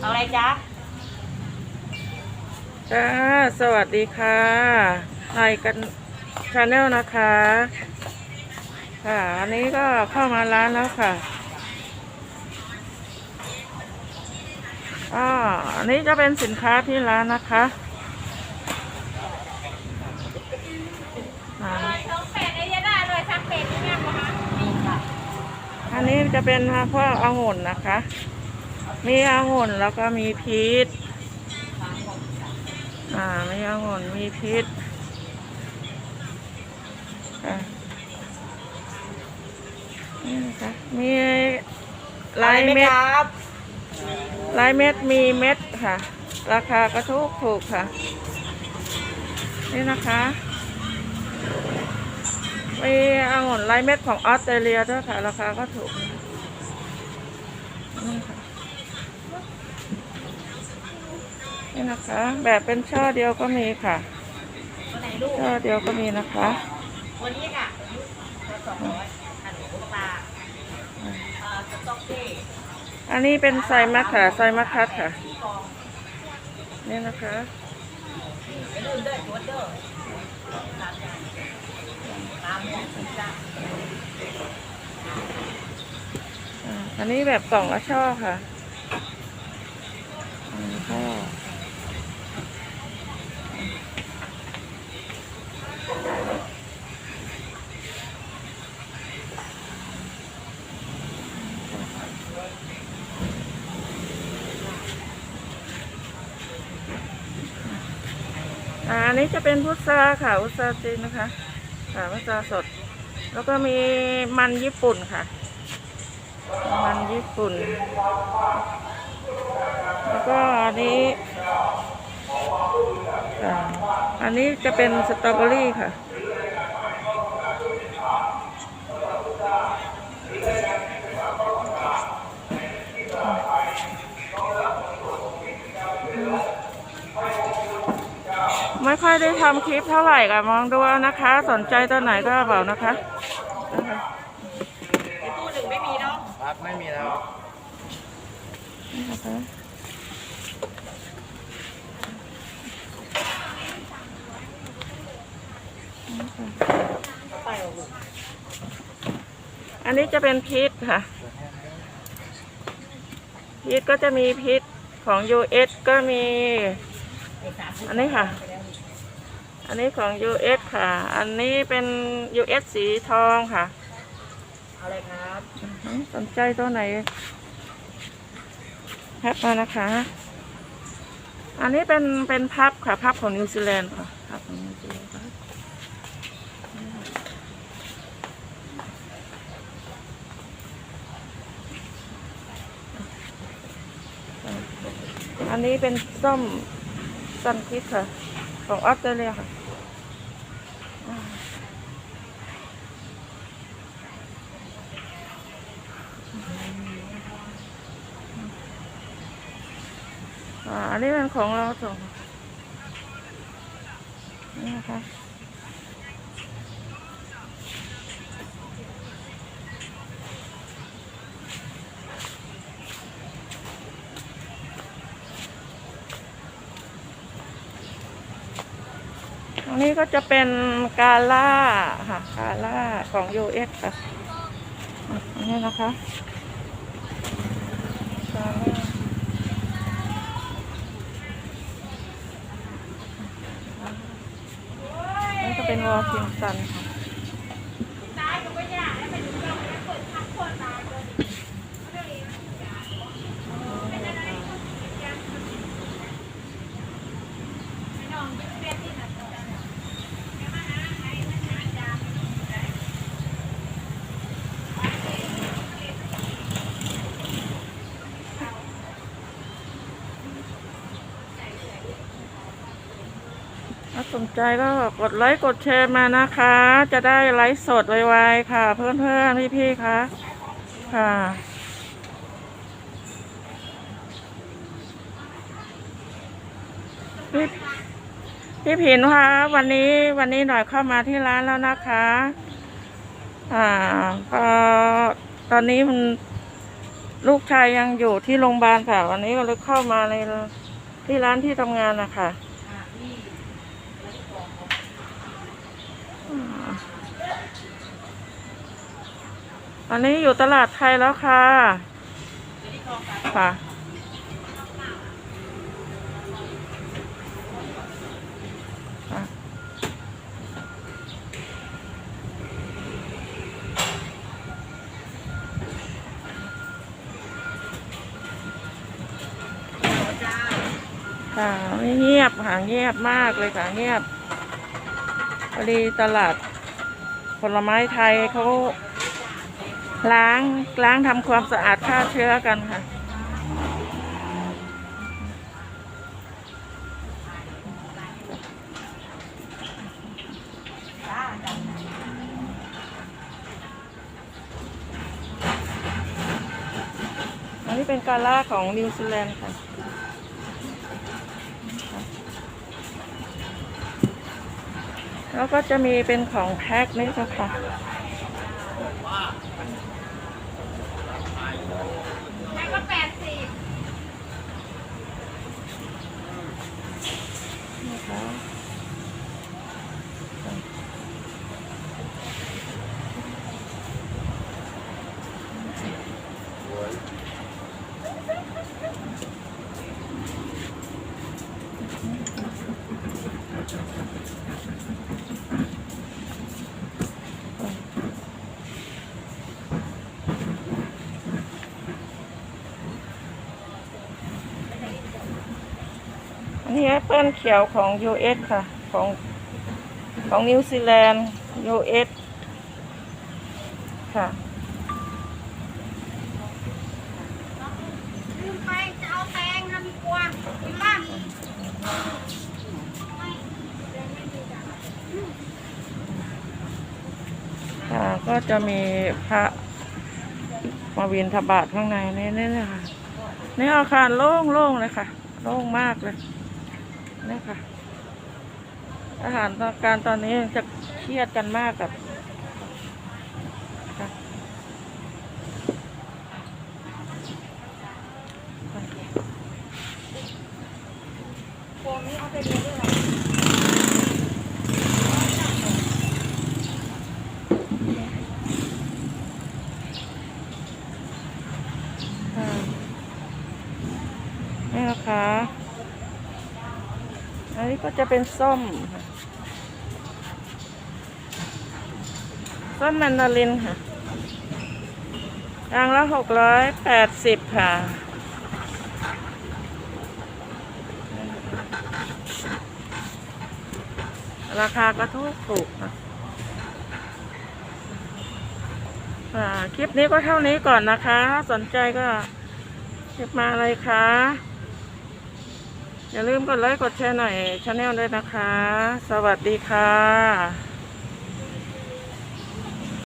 เอาอะไรจ๊ะจ้าสวัสดีค่ะไทยกันชาแนลนะคะ ค่ะอันนี้ก็เข้ามาร้านแล้วค่ะอ่าอันนี้จะเป็นสินค้าที่ร้านนะคะอ่าสองเป็ดไอ้ยาได้เลยสักเป็ดนี่งามปะคะนี่ค่ะอันนี้จะเป็นพวกองุ่นนะคะ มีองุ่นแล้วก็มีพีชอ่ามีองุ่นมีพีชอ่านี่นะคะมีลายเม็ดครับลายเม็ดมีเม็ดค่ะ ราคาก็ถูกถูกค่ะ นี่นะคะมีองุ่นลายเม็ดของออสเตรเลียด้วยค่ะ ราคาก็ถูกนี่ค่ะ นี่นะคะ แบบเป็นช่อเดียวก็มีค่ะตัวไหนลูกช่อเดียวก็มีนะคะวันนี้ค่ะตัวสองร้อยอันนี้ลูกปลาเอ่อสต๊อกเก้อันนี้เป็นไซมัสค่ะไซมัสคัตค่ะสีกองนี่นะคะอย่าลืมเด้อจวดเด้อตามใจตามหมดจ้ะอ่าอันนี้แบบกล่องละช่อค่ะอันนี้ช่ อันนี้จะเป็นพุทราค่ะพุทราจีนนะคะ ค่ะพุทราสด แล้วก็มีมันญี่ปุ่นค่ะ มันญี่ปุ่น แล้วก็อันนี้อันนี้จะเป็นสตรอเบอรี่ค่ะ ค่อยได้ทำคลิปเท่าไหร่ค่ะมองดูเอานะคะ สนใจตัวไหนก็บอกนะคะนะคะในตู้หนึ่งไม่มีเนาะครับไม่มีแล้วนี่นะคะอันนี้จะเป็นพีชค่ะ พีชก็จะมีพีชของ US ก็มี อันนี้ค่ะ อันนี้ของ US ค่ะ อันนี้เป็น US สีทองค่ะเอาเลยครับอือหือสนใจตัวไหนแพ็คมานะคะ อันนี้เป็นเป็นพับค่ะ พับของนิวซีแลนด์ค่ะพับของนิวซีแลนด์ค่ะอันนี้เป็นส้มซันคิดค่ะ ของออสเตรเลียค่ะ อ่าอันนี้เป็นของเราส่งนี่นะคะอันนี้ก็จะเป็นกาล่าค่ะกาล่าของ US ค่ะ อันนี้นะคะกาล่า นี่ก็ เป็นวอคิงตันค่ะ ตายก็ไม่ยากแล้วไปดูเราไม่เปิดทักคนตายเลย ถ้า สนใจก็กดไลค์กดแชร์มานะคะ จะได้ไลฟ์สดไวๆค่ะ เพื่อนๆพี่ๆคะค่ะพี่พี่ผินคะวันนี้วันนี้หน่อยเข้ามาที่ร้านแล้วนะคะ อ่าก็ตอนนี้มันลูกชายยังอยู่ที่โรงพยาบาลค่ะ วันนี้ก็เลยเข้ามาในที่ร้านที่ทำงานนะคะ อ่านี่ อืม อันนี้อยู่ตลาดไทยแล้วค่ะค่ะค่ะไม่เงียบค่ะเงียบมากเลยค่ะเงียบพอดีตลาดผลไม้ไทยเขา ล้างล้างทำความสะอาดฆ่าเชื้อกันค่ะ อันนี้เป็นกาล่าของนิวซีแลนด์ค่ะแล้วก็จะมีเป็นของแพ็คนี่ค่ะ ให้ก็แปดสิบ นะคะอันนี้แอ ปเปิลเขียวของ US ค่ะ ของของนิวซีแลนด์ US ค่ะลืมไปจะเอาแตงทำกลัวกินบ้างค่ะก็จะมีพระมาวินทบาทข้างในนี่นี่เลยค่ะนี่อาคารโล่งๆเลยค่ะ โล่งมากเลย นี่ค่ะทหารการตอนนี้จะเครียดกันมากกับค่ะ โฟมนี้เอาไปดูด้วยเหรอ ค่ะนี่นะคะ อั นี้ก็จะเป็นส้มส้มแมนดารินค่ะอย่างละหกร้อยแปดสิบค่ะ ราคาก็ถูกถูกค่ะคลิปนี้ก็เท่านี้ก่อนนะคะ สนใจก็คลิปมาอะไรคะ อย่าลืมกดไลค์กดแชร์หน่อยชาแนลด้วยนะคะ สวัสดีค่ะ